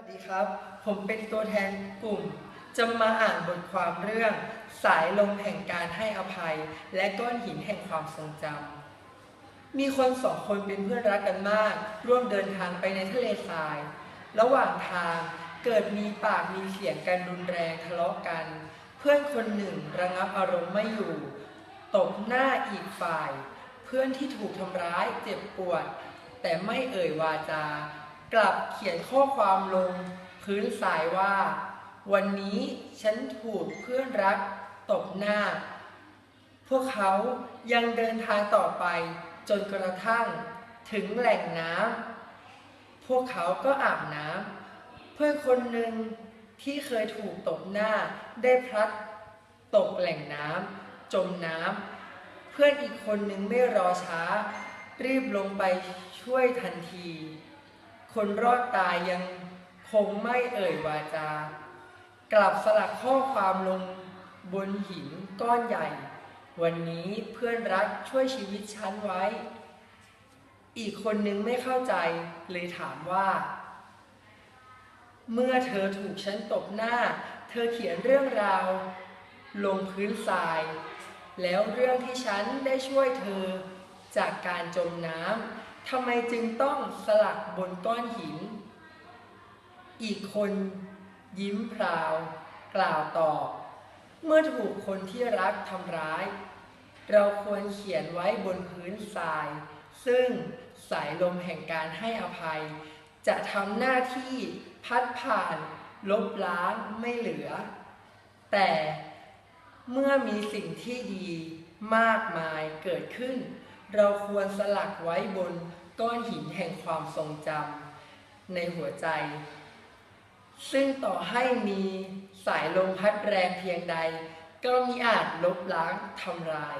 วัสดีครับ ผมเป็นตัวแทนกลุ่ม จะมาอ่านบทความเรื่อง สายลมแห่งการให้อภัย และก้อนหินแห่งความทรงจำมีคนสองคนเป็นเพื่อนรักกันมาก ร่วมเดินทางไปในทะเลทราย ระหว่างทางเกิดมีปากมีเสียงกันรุนแรงทะเลาะกัน เพื่อนคนหนึ่งระงับอารมณ์ไม่อยู่ ตบหน้าอีกฝ่าย เพื่อนที่ถูกทำร้ายเจ็บปวด แต่ไม่เอ่ยวาจา กลับเขียนข้อความลงพื้นทรายว่า วันนี้ฉันถูกเพื่อนรักตบหน้า พวกเขายังเดินทางต่อไปจนกระทั่งถึงแหล่งน้ำพวกเขาก็อาบน้ำเพื่อนคนหนึ่งที่เคยถูกตบหน้าได้พลัดตกแหล่งน้ำจมน้ำเพื่อนอีกคนหนึ่งไม่รอช้า รีบลงไปช่วยทันที คนรอดตายยังคงไม่เอ่ยวาจา กลับสลักข้อความลงบนหินก้อนใหญ่ วันนี้เพื่อนรักช่วยชีวิตฉันไว้ อีกคนนึงไม่เข้าใจเลยถามว่า เมื่อเธอถูกฉันตบหน้า เธอเขียนเรื่องราว ลงพื้นทราย แล้วเรื่องที่ฉันได้ช่วยเธอจากการจมน้ำ ทำไมจึงต้องสลักบนก้อนหิน อีกคนยิ้มพราว กล่าวตอบ เมื่อถูกคนที่รักทำร้าย เราควรเขียนไว้บนพื้นทราย ซึ่งสายลมแห่งการให้อภัย จะทำหน้าที่พัดผ่าน ลบล้างไม่เหลือ แต่เมื่อมีสิ่งที่ดีมากมายเกิดขึ้น เราควรสลักไว้บนก้อนหินแห่งความทรงจำในหัวใจ ซึ่งต่อให้มีสายลมพัดแรงเพียงใด ก็มิอาจลบล้างทำลาย